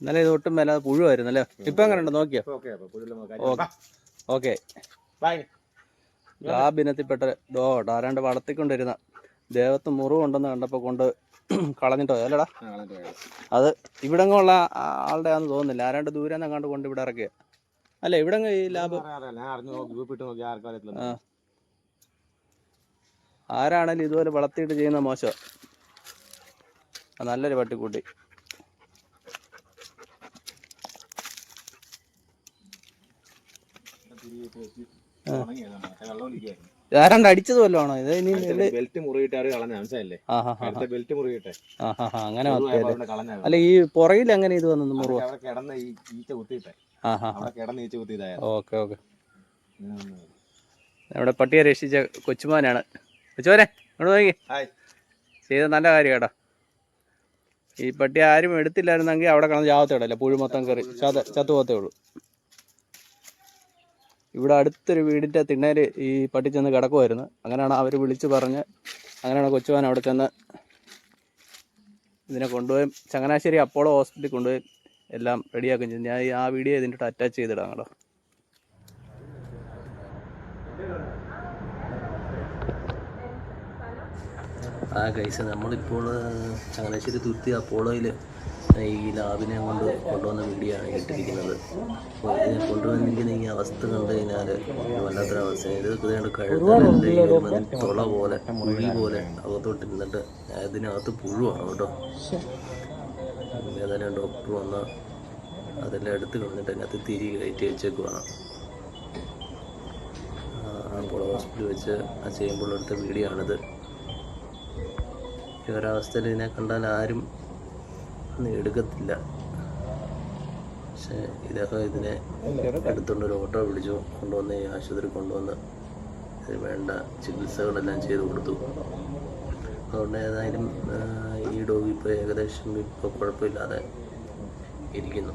ഇന്നലെ ഇത് ഒട്ടും മേലെ പുഴുവായിരുന്നു അല്ലേ ഇപ്പൊ എങ്ങനെ ഉണ്ട് നോക്കിയോ? ഓക്കെ ആ പുഴുള്ള ഡോ ഡാരാണ്ട് ഡോട്ട് ആരാണ്ട് വളർത്തിക്കൊണ്ടിരുന്ന ദേവത്ത് മുറിവുണ്ടെന്ന് കണ്ടപ്പോൾ കൊണ്ട് കളഞ്ഞിട്ടോ അല്ലടാ? അത് ഇവിടെങ്ങുള്ള ആളുടെ ആണെന്ന് തോന്നുന്നില്ല. ആരാണ്ട് ദൂരെ കണ്ട് കൊണ്ട് ഇവിടെ ഇറക്കിയ. അല്ല ഇവിടെ ഈ ലാബ്? ആരാണേലും ഇതുപോലെ വളർത്തിയിട്ട് ചെയ്യുന്ന മോശം. നല്ലൊരു പട്ടിക്കുട്ടി. ആരാണ്ട് അടിച്ചത് വല്ലതും ആണോ? ഇത് ഇനി ബെൽറ്റ് മുറിയിട്ട് കളഞ്ഞ മനസ്സിലല്ലേ ബെൽറ്റ് മുറിയിട്ടെ അങ്ങനെ അല്ല ഈ പുറകിൽ അങ്ങനെ ഇത് വന്നു മുറിവ്? കിടന്ന ഈച്ച കുത്തിയിട്ടെ. ആ ഹാ അവിടെ കിടന്ന് ഈച്ച കുത്തിയതായ. Okay okay. നമ്മുടെ പട്ടിയെ രക്ഷിച്ച കൊച്ചുമാനാണ്. കൊച്ചുമാനെ നോക്കി. ചെയ്ത നല്ല കാര്യം കേട്ടോ. ഈ പട്ടി ആരും എടുത്തില്ലായിരുന്നെങ്കിൽ അവിടെ കിടന്ന് ചാവത്തേടല്ലേ പുഴു മൊത്തം കയറി. ചത്ത ചത്തു പോത്തേ ഉള്ളൂ. ഇവിടെ അടുത്തൊരു വീടിന്റെ തിണ്ണേൽ ഈ പട്ടി ചെന്ന് കിടക്കുമായിരുന്നു അങ്ങനെയാണ് അവർ വിളിച്ച് പറഞ്ഞ് അങ്ങനെയാണ് കൊച്ചുവാൻ അവിടെ ചെന്ന് ഇതിനെ കൊണ്ടുപോയി ചങ്ങനാശ്ശേരി അപ്പോളോ ഹോസ്പിറ്റലിൽ കൊണ്ടുപോയി എല്ലാം റെഡിയാക്കുകയും ചെയ്തു. ഞാൻ ആ വീഡിയോ ഇതിന്റെ അറ്റാച്ച് ചെയ്തിടാം കേട്ടോ. ആ കൈസ് നമ്മളിപ്പോൾ ചങ്ങനാശ്ശേരി തുരുത്തി അപ്പോളോയിൽ ഈ ലാബിനെ കൊണ്ട് കൊണ്ടുവന്ന വീഡിയോ ആണ് ഇട്ടിരിക്കുന്നത്. അപ്പോൾ ഇതിനെ കൊണ്ടുവന്നിരിക്കുന്ന ഈ അവസ്ഥ കണ്ടു കഴിഞ്ഞാൽ വല്ലാത്തൊരു അവസ്ഥയാണ് ഇത് ഇതുകൊണ്ട് കഴുത്തിൽ തുള പോലെ കുഴി പോലെ അകത്തോട്ട് ഇരുന്നിട്ട് ഇതിനകത്ത് പുഴുവാണ് കേട്ടോ. ഏതായാലും ഡോക്ടർ വന്ന് അതെല്ലാം എടുത്ത് കളഞ്ഞിട്ട് അതിനകത്ത് തിരി കയറ്റി വെച്ചേക്കുവാണ്. അപ്പോൾ ഹോസ്പിറ്റലിൽ വെച്ച് ആ ചെയ്യുമ്പോൾ എടുത്ത വീഡിയോ ആണിത്. ഈ ഒരവസ്ഥയിൽ ഇതിനെ കണ്ടാൽ ആരും എടുക്കത്തില്ല. പക്ഷേ ഇദ്ദേഹം ഇതിനെ എടുത്തുകൊണ്ട് ഒരു ഓട്ടോ വിളിച്ചു കൊണ്ടുവന്ന് ഈ ആശുപത്രി കൊണ്ടുവന്ന് ഇതിന് വേണ്ട ചികിത്സകളെല്ലാം ചെയ്തു കൊടുത്തു. അതുകൊണ്ട് ഏതായാലും ഈ ഡോഗ് ഇപ്പോൾ ഏകദേശം ഇപ്പോൾ കുഴപ്പമില്ലാതെ ഇരിക്കുന്നു.